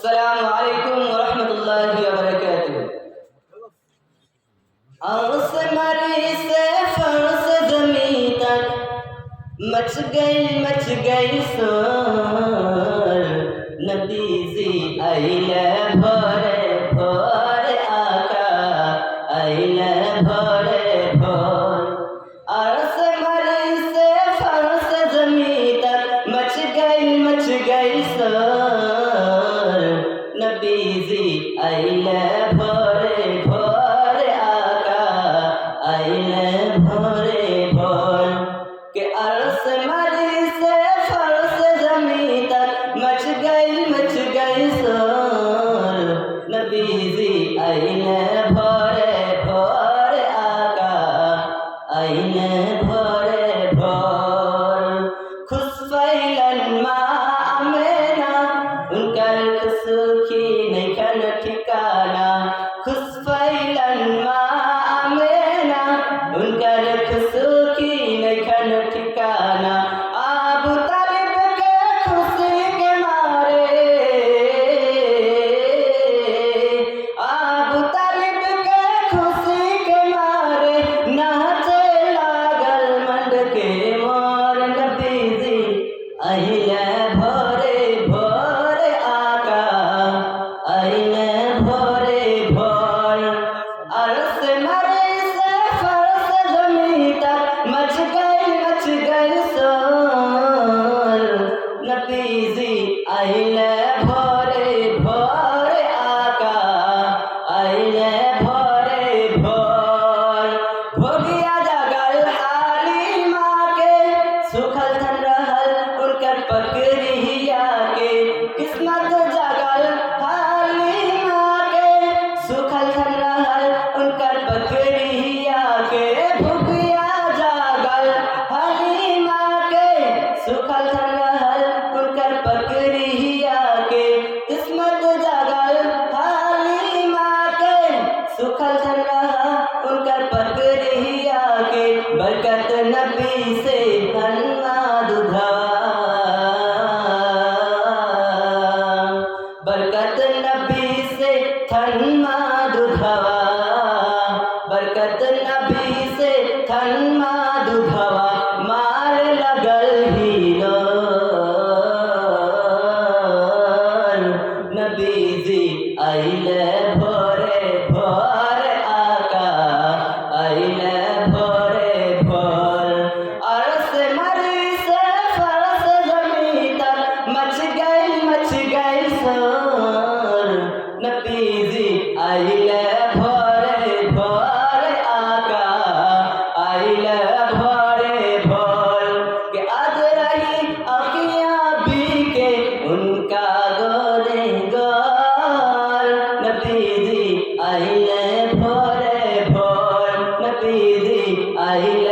السلام عليكم ورحمة الله وبركاته ours मरी से फर्स जमी तक मच गई मच गई सोर नतीजी आईले भरे भर आका आईले भरे भर अर्स मरी से फर्स जमी तक मच गई मच गई सोर বিজি আইলে ভরে ভরে আকা আইলে बरकत नबी बरकत नबी से थनमा दुधवा बरकत नबी से थनमा दुधवा मार लगल हीरो नबी जी अले আইলে ভরে ভরে আকা, আইলে ভরে ভর। কে আজ রাহি আকিয়া বিকে উনকা গরে গর নবীজি আইলে